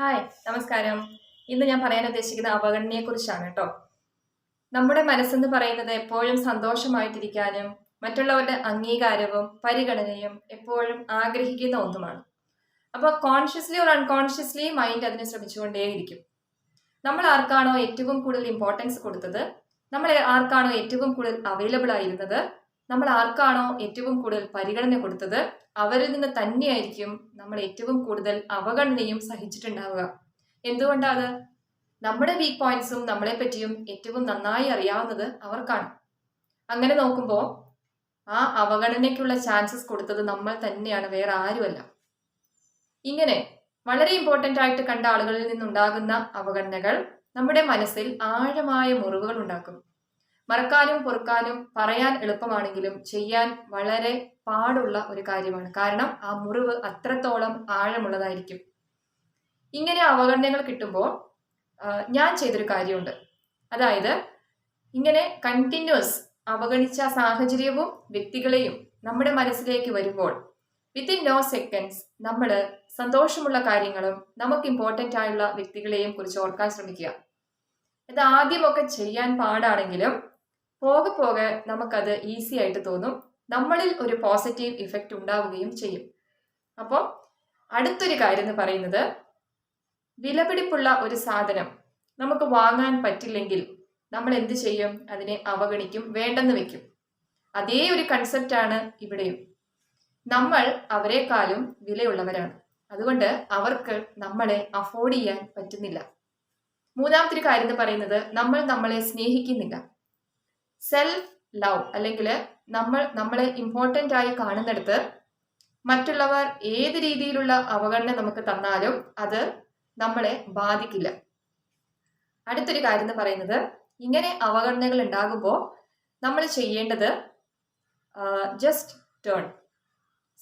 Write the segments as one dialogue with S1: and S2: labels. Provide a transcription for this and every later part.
S1: Hi നമസ്കാരം. ഇന്ന് ഞാൻ പറയാൻ ഉദ്ദേശിക്കുന്ന അവഗണനയെ കുറിച്ചാണ് കേട്ടോ നമ്മുടെ മനസ്സെന്ന് പറയുന്നത് എപ്പോഴും സന്തോഷമായിട്ടിരിക്കാനും മറ്റുള്ളവരുടെ അംഗീകാരവും പരിഗണനയും എപ്പോഴും ആഗ്രഹിക്കുന്ന ഒന്നുമാണ്. അപ്പോൾ കോൺഷ്യസ്ലി ഓർ അൺകോൺഷ്യസ്ലി മൈൻഡ് അതിനെ ശ്രമിച്ചുകൊണ്ടേയിരിക്കും. നമ്മൾ ആർക്കാണോ ഏറ്റവും കൂടുതൽ ഇമ്പോർട്ടൻസ് കൊടുത്തത്? നമ്മൾ ആർക്കാണോ ഏറ്റവും കൂടുതൽ അവൈലബിൾ ആയിരുന്നത്? നമ്മൾ ആർക്കാണോ ഏറ്റവും കൂടുതൽ പരിഗണന കൊടുത്തത്? അവരിൽ നിന്ന് തന്നെയായിരിക്കും നമ്മൾ ഏറ്റവും കൂടുതൽ അവഗണനയും സഹിച്ചിട്ടുണ്ടാവുക. എന്തുകൊണ്ടാണ്? നമ്മുടെ വീക്ക് പോയിന്റ്സും നമ്മളെ പറ്റിയും ഏറ്റവും നന്നായി അറിയാവുന്നത് അവർക്കാണ്. അങ്ങനെ നോക്കുമ്പോൾ ആ അവഗണനയ്ക്കുള്ള ചാൻസസ് കൊടുത്തത് നമ്മൾ തന്നെയാണ് വേറെ ആരുമല്ല. ഇങ്ങനെ വളരെ ഇമ്പോർട്ടന്റ് ആയിട്ട് കണ്ട ആളുകളിൽ നിന്നുണ്ടാകുന്ന അവഗണനകൾ നമ്മുടെ മനസ്സിൽ ആഴമായ മുറിവുകൾ ഉണ്ടാക്കും. മറക്കാനും പൊറുക്കാനും പറയാൻ എളുപ്പമാണെങ്കിലും ചെയ്യാൻ വളരെ പാടുള്ള ഒരു കാര്യമാണ്. കാരണം ആ മുറിവ് അത്രത്തോളം ആഴമുള്ളതായിരിക്കും. ഇങ്ങനെ അവഗണനകൾ കിട്ടുമ്പോൾ ഞാൻ ചെയ്തൊരു കാര്യമുണ്ട്. അതായത് ഇങ്ങനെ കണ്ടിന്യൂസ് അവഗണിച്ച സാഹചര്യവും വ്യക്തികളെയും നമ്മുടെ മനസ്സിലേക്ക് വരുമ്പോൾ വിത്തിൻ നോ സെക്കൻഡ്സ് നമ്മൾ സന്തോഷമുള്ള കാര്യങ്ങളും നമുക്ക് ഇമ്പോർട്ടന്റ് ആയുള്ള വ്യക്തികളെയും കുറിച്ച് ഓർക്കാൻ ശ്രമിക്കുക. ഇത് ആദ്യമൊക്കെ ചെയ്യാൻ പാടാണെങ്കിലും പോകെ പോകെ നമുക്കത് ഈസി ആയിട്ട് തോന്നും. നമ്മളിൽ ഒരു പോസിറ്റീവ് ഇഫക്റ്റ് ഉണ്ടാവുകയും ചെയ്യും. അപ്പോൾ അടുത്തൊരു കാര്യം എന്ന് പറയുന്നത് വിലപിടിപ്പുള്ള ഒരു സാധനം നമുക്ക് വാങ്ങാൻ പറ്റില്ലെങ്കിൽ നമ്മൾ എന്ത് ചെയ്യും? അതിനെ അവഗണിക്കും വേണ്ടെന്ന് വെക്കും. അതേ ഒരു കൺസെപ്റ്റാണ് ഇവിടെയും. നമ്മൾ അവരെക്കാളും വിലയുള്ളവരാണ്. അതുകൊണ്ട് അവർക്ക് നമ്മളെ അഫോർഡ് ചെയ്യാൻ പറ്റുന്നില്ല. മൂന്നാമത്തെ ഒരു കാര്യം എന്ന് പറയുന്നത് നമ്മൾ നമ്മളെ സ്നേഹിക്കുന്നില്ല. സെൽഫ് ലവ് അല്ലെങ്കിൽ നമ്മൾ നമ്മളെ ഇമ്പോർട്ടന്റ് ആയി കാണുന്നിടത്ത് മറ്റുള്ളവർ ഏത് രീതിയിലുള്ള അവഗണന നമുക്ക് തന്നാലും അത് നമ്മളെ ബാധിക്കില്ല. അടുത്തൊരു കാര്യം എന്ന് പറയുന്നത് ഇങ്ങനെ അവഗണനകൾ ഉണ്ടാകുമ്പോൾ നമ്മൾ ചെയ്യേണ്ടത് ജസ്റ്റ് ടേൺ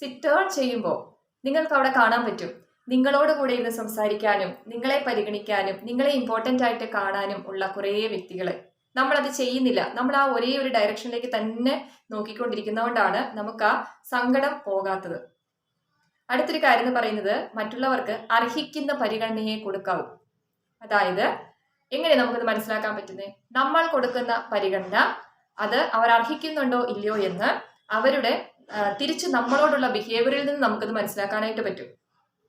S1: സി ടേൺ ചെയ്യുമ്പോൾ നിങ്ങൾക്ക് അവിടെ കാണാൻ പറ്റും. നിങ്ങളോട് കൂടെ ഇരുന്ന് സംസാരിക്കാനും നിങ്ങളെ പരിഗണിക്കാനും നിങ്ങളെ ഇമ്പോർട്ടന്റ് ആയിട്ട് കാണാനും ഉള്ള കുറേ വ്യക്തികളെ. നമ്മളത് ചെയ്യുന്നില്ല. നമ്മൾ ആ ഒരേ ഒരു ഡയറക്ഷനിലേക്ക് തന്നെ നോക്കിക്കൊണ്ടിരിക്കുന്നതുകൊണ്ടാണ് നമുക്ക് ആ സങ്കടം പോകാത്തത്. അടുത്തൊരു കാര്യം എന്ന് പറയുന്നത് മറ്റുള്ളവർക്ക് അർഹിക്കുന്ന പരിഗണനയെ കൊടുക്കാവൂ. അതായത് എങ്ങനെ നമുക്കത് മനസ്സിലാക്കാൻ പറ്റുന്നത് നമ്മൾ കൊടുക്കുന്ന പരിഗണന അത് അവർ അർഹിക്കുന്നുണ്ടോ ഇല്ലയോ എന്ന് അവരുടെ തിരിച്ച് നമ്മളോടുള്ള ബിഹേവിയറിൽ നിന്ന് നമുക്കത് മനസ്സിലാക്കാനായിട്ട് പറ്റും.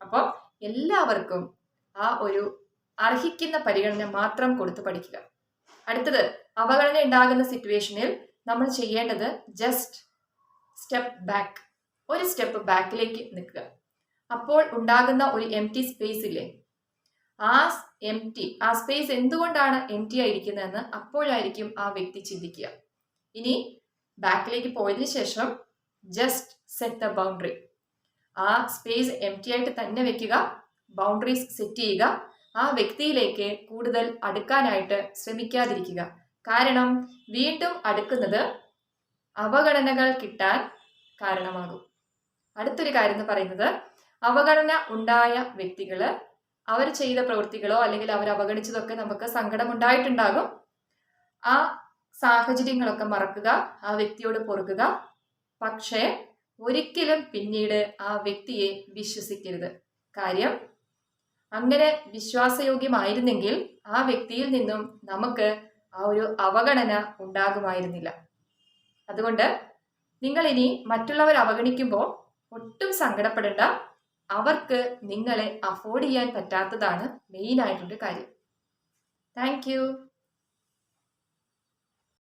S1: അപ്പോൾ എല്ലാവർക്കും ആ ഒരു അർഹിക്കുന്ന പരിഗണന മാത്രം കൊടുത്ത് പഠിക്കുക. അടുത്തത് അവഗണന ഉണ്ടാകുന്ന സിറ്റുവേഷനിൽ നമ്മൾ ചെയ്യേണ്ടത് ജസ്റ്റ് സ്റ്റെപ്പ് ബാക്ക് ഒരു സ്റ്റെപ്പ് ബാക്കിലേക്ക് നിൽക്കുക. അപ്പോൾ ഉണ്ടാകുന്ന ഒരു എം ടി സ്പേസ് ഇല്ലേ? ആ എം ടി ആ സ്പേസ് എന്തുകൊണ്ടാണ് എം ടി ആയിരിക്കുന്നതെന്ന് അപ്പോഴായിരിക്കും ആ വ്യക്തി ചിന്തിക്കുക. ഇനി ബാക്കിലേക്ക് പോയതിനു ശേഷം ജസ്റ്റ് സെറ്റ് ദ ബൗണ്ടറി ആ സ്പേസ് എം ടി ആയിട്ട് തന്നെ വെക്കുക ബൗണ്ടറീസ് സെറ്റ് ചെയ്യുക ആ വ്യക്തിയിലേക്ക് കൂടുതൽ അടുക്കാനായിട്ട് ശ്രമിക്കാതിരിക്കുക. കാരണം വീണ്ടും അടുക്കുന്നത് അവഗണനകൾ കിട്ടാൻ കാരണമാകും. അടുത്തൊരു കാര്യം എന്ന് പറയുന്നത് അവഗണന ഉണ്ടായ വ്യക്തികൾ അവർ ചെയ്ത പ്രവൃത്തികളോ അല്ലെങ്കിൽ അവർ അവഗണിച്ചതൊക്കെ നമുക്ക് സങ്കടമുണ്ടായിട്ടുണ്ടാകും. ആ സാഹചര്യങ്ങളൊക്കെ മറക്കുക ആ വ്യക്തിയോട് പൊറുക്കുക. പക്ഷേ ഒരിക്കലും പിന്നീട് ആ വ്യക്തിയെ വിശ്വസിക്കരുത്. കാര്യം അങ്ങനെ വിശ്വാസയോഗ്യമായിരുന്നെങ്കിൽ ആ വ്യക്തിയിൽ നിന്നും നമുക്ക് ആ ഒരു അവഗണന ഉണ്ടാകുമായിരുന്നില്ല. അതുകൊണ്ട് നിങ്ങൾ ഇനി മറ്റുള്ളവർ അവഗണിക്കുമ്പോൾ ഒട്ടും സങ്കടപ്പെടേണ്ട. അവർക്ക് നിങ്ങളെ അഫോർഡ് ചെയ്യാൻ പറ്റാത്തതാണ് മെയിൻ ആയിട്ടുള്ള കാര്യം. താങ്ക്